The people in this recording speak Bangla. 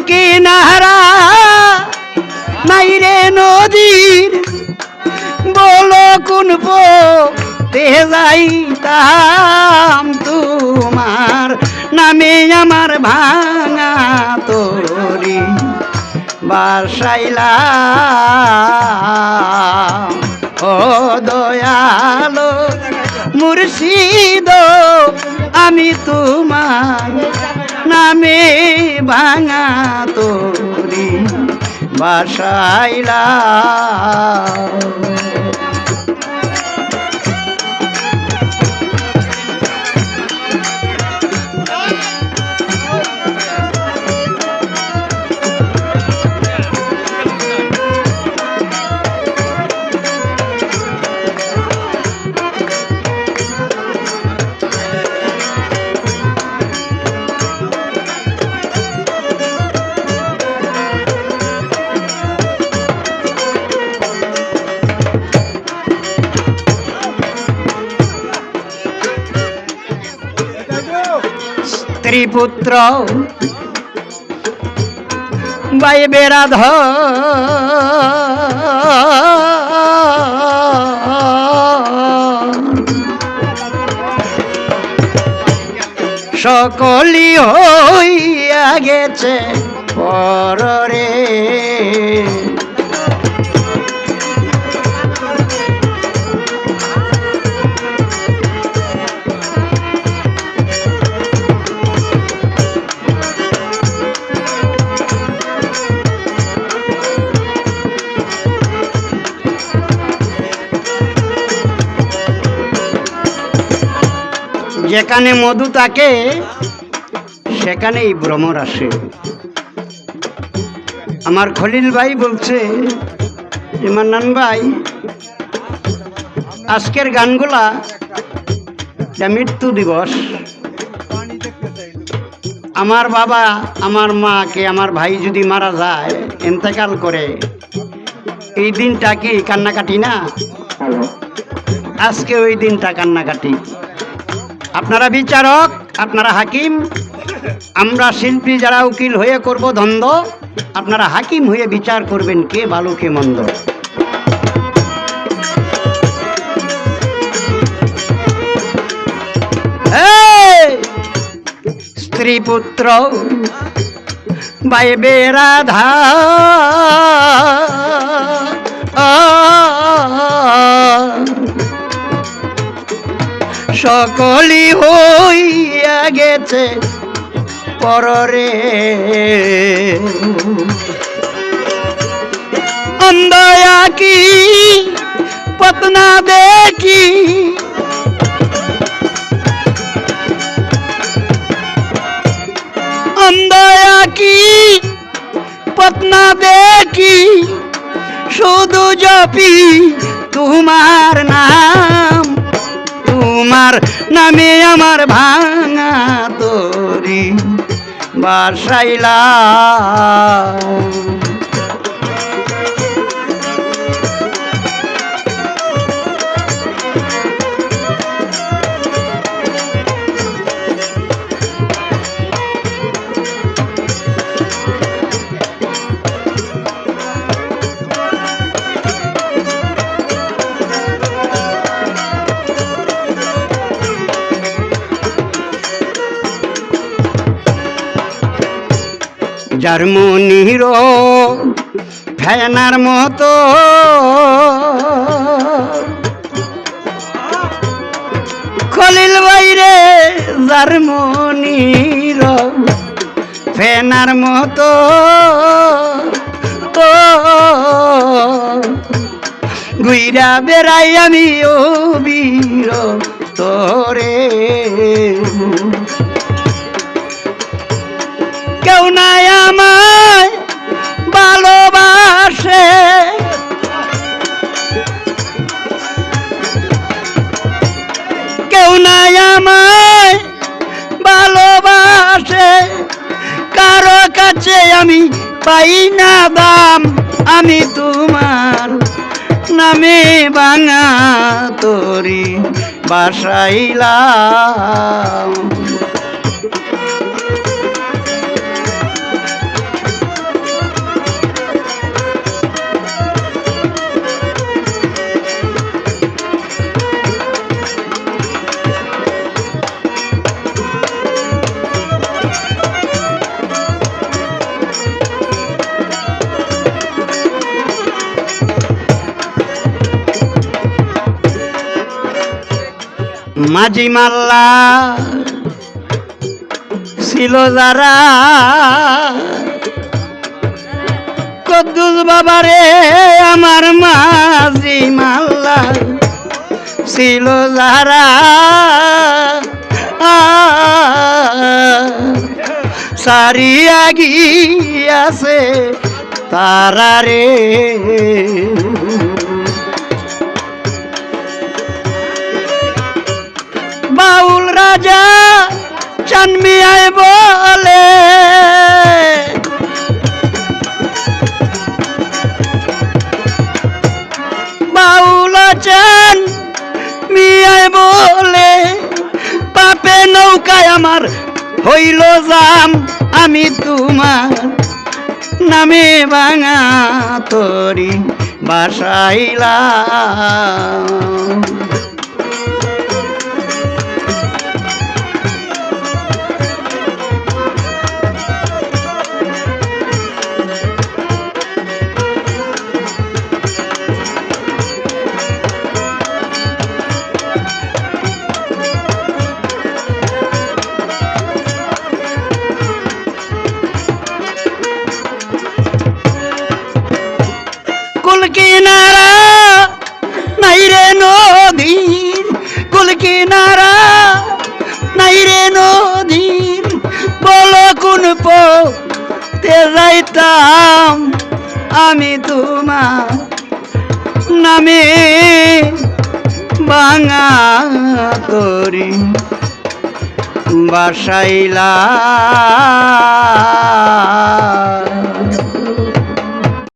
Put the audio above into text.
কিনারা নাই রে নদীর বলো কোন যাইতাম তোমার নামে আমার ভাঙা তোরি বাসাইলা ও দয়ালো মুর্শিদ আমি তোমার নামে ভাঙা তোরি বাসাইলা স্ত্রী পুত্র বাই বেরাধ সকলি হইয়া গেছে পরে যেখানে মধু থাকে সেখানেই ভ্রমর আসে। আমার খলিল ভাই বলছে মান্নান ভাই আজকের গানগুলা মৃত্যু দিবস আমার বাবা আমার মাকে আমার ভাই যদি মারা যায় এন্তেকাল করে এই দিনটা কি কান্নাকাটি না? আজকে ওই দিনটা কান্নাকাটি। আপনারা বিচারক, আপনারা হাকিম, আমরা শিল্পী যারা উকিল হয়ে করব দ্বন্দ্ব, আপনারা হাকিম হয়ে বিচার করবেন কে ভালো, কে মন্দ। স্ত্রী পুত্র বাইবে রাধা সকলি হইয়া গেছে পররে। অন্দয়া কি, পতনা দেখি। অন্দয়া কি, পতনা দেখি। শুধু জপি তোমার নাম। নামে আমার ভাঙা তোরি বাসাইলা জার্মনির ফেনার মতো। খলিল বাইরে যার জার্মনির ফেনার মতো। ও, গুইরা বেড়াই আমি ও বীর তোরে। কেউ নাই আমায় ভালোবাসে। কেউ নাই আমায় ভালোবাসে। কারও কাছে আমি পাই না দাম। আমি তোমার নামে ভাঙা তোরি বাসাইলাম। মাঝি মাল্লা ছিল যারা কদ্দুস বাবারে আমার মাঝি মাল্লা ছিল যারা সারিয়া গিয়াছে তারা রে রাজা চানমিয়ায় বলে। বাউল চান মিয়ায় বলে, পাপে নৌকায় আমার হইল জাম, আমি তোমার নামে ভাঙা তরি বাসাইলাম। নদীর বলো কোন পথে যাইতাম আমি তোমার নামে ভাঙা তরি বাসাইলা